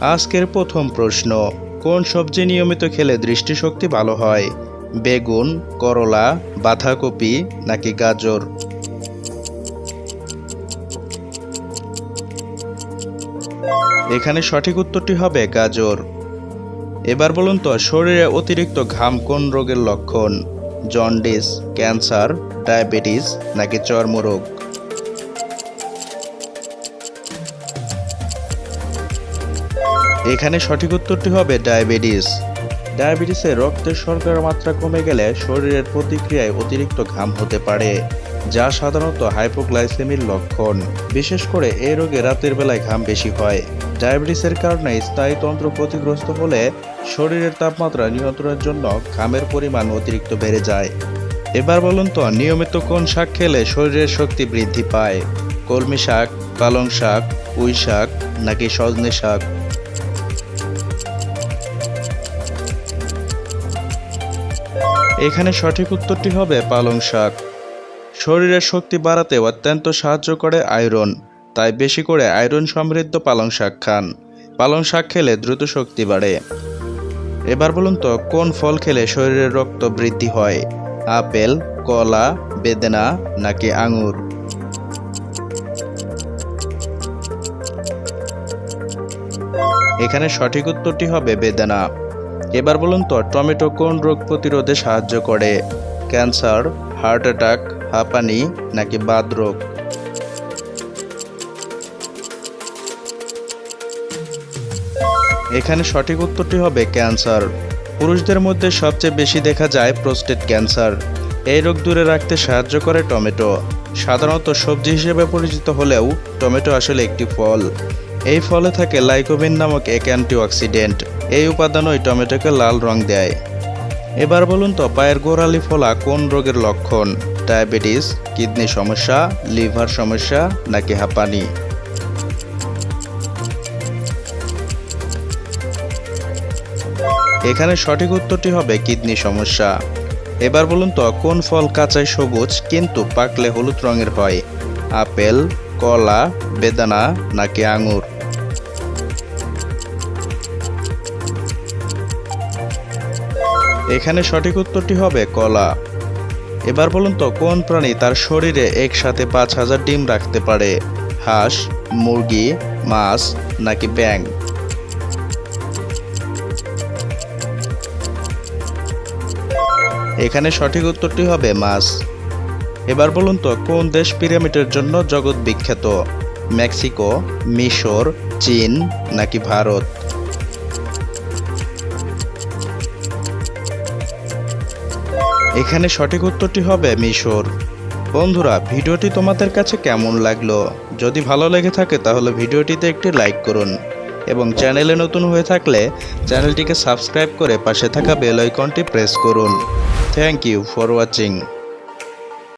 আজকের প্রথম প্রশ্ন, কোন সবজি নিয়মিত খেলে দৃষ্টিশক্তি ভালো হয়? বেগুন, করলা, বাঁধাকপি নাকি গাজর? এখানে সঠিক উত্তরটি হবে গাজর। এবার বলুন তো, শরীরে অতিরিক্ত ঘাম কোন রোগের লক্ষণ? জন্ডিস, ক্যান্সার, ডায়াবেটিস নাকি চর্মরোগ? এখানে সঠিক উত্তরটি হবে ডায়াবেটিস। ডায়াবেটিসে রক্তের শর্করার মাত্রা কমে গেলে শরীরের প্রতিক্রিয়ায় অতিরিক্ত ঘাম হতে পারে, যা সাধারণত হাইপোগ্লাইসেমির লক্ষণ। বিশেষ করে এই রোগে রাতের বেলায় ঘাম বেশি হয়। ডায়াবেটিসের কারণে স্নায়ুতন্ত্র ক্ষতিগ্রস্ত হলে শরীরের তাপমাত্রা নিয়ন্ত্রণের জন্য ঘামের পরিমাণ অতিরিক্ত বেড়ে যায়। এবার বলুন তো, নিয়মিত কোন শাক খেলে শরীরের শক্তি বৃদ্ধি পায়? কলমি শাক, পালং শাক, পুঁই শাক নাকি সজনে শাক? এখানে সঠিক উত্তরটি হবে পালং শাক। শরীরের শক্তি বাড়াতে অত্যন্ত সাহায্য করে আয়রন, তাই বেশি করে আয়রন সমৃদ্ধ পালং শাক খান। পালং শাক খেলে দ্রুত শক্তি বাড়ে। এবার বলুন তো, কোন ফল খেলে শরীরের রক্ত বৃদ্ধি হয়? আপেল, কলা, বেদনা নাকি আঙুর? এখানে সঠিক উত্তরটি হবে বেদেনা। এবার বলুন তো, টমেটো কোন রোগ প্রতিরোধে সাহায্য করে? ক্যান্সার, হার্ট অ্যাটাক, হাঁপানি, নাকি বাদরোগ এখানে সঠিক উত্তরটি হবে ক্যান্সার। পুরুষদের মধ্যে সবচেয়ে বেশি দেখা যায় প্রোস্টেট ক্যান্সার। এই রোগ দূরে রাখতে সাহায্য করে টমেটো। সাধারণত সবজি হিসেবে পরিচিত হলেও টমেটো আসলে একটি ফল। এই ফলে থাকে লাইকোবিন নামক এক অ্যান্টিঅক্সিডেন্ট। এই উপাদানই টমেটোকে লাল রং দেয়। এবার বলুন তো, পায়ের গোড়ালি ফোলা কোন রোগের লক্ষণ? ডায়াবেটিস, কিডনি সমস্যা, লিভার সমস্যা, নাকি হাঁপানি? এখানে সঠিক উত্তরটি হবে কিডনি সমস্যা। এবার বলুন তো, কোন ফল কাঁচাই সবুজ, কিন্তু পাকলে হলুদ রঙের হয়? আপেল কলা, বেদানা নাকি আঙুর? এখানে সঠিক উত্তরটি হবে কলা। এবার বলুন তো, কোন প্রাণী তার শরীরে একসাথে পাঁচ হাজার ডিম রাখতে পারে? হাঁস, মুরগি, মাছ নাকি ব্যাং এখানে সঠিক উত্তরটি হবে মাছ। এবার বলুন তো, কোন দেশ পিরামিডের জন্য জগৎ বিখ্যাত? মেক্সিকো, মিশর, চীন নাকি ভারত? এখানে সঠিক উত্তরটি হবে মিশর। বন্ধুরা, ভিডিওটি তোমাদের কাছে কেমন লাগল? যদি ভালো লেগে থাকে, তাহলে ভিডিওটিতে একটি লাইক করুন এবং চ্যানেলে নতুন হয়ে থাকলে চ্যানেলটিকে সাবস্ক্রাইব করে পাশে থাকা বেল আইকনটি প্রেস করুন। Thank you for watching.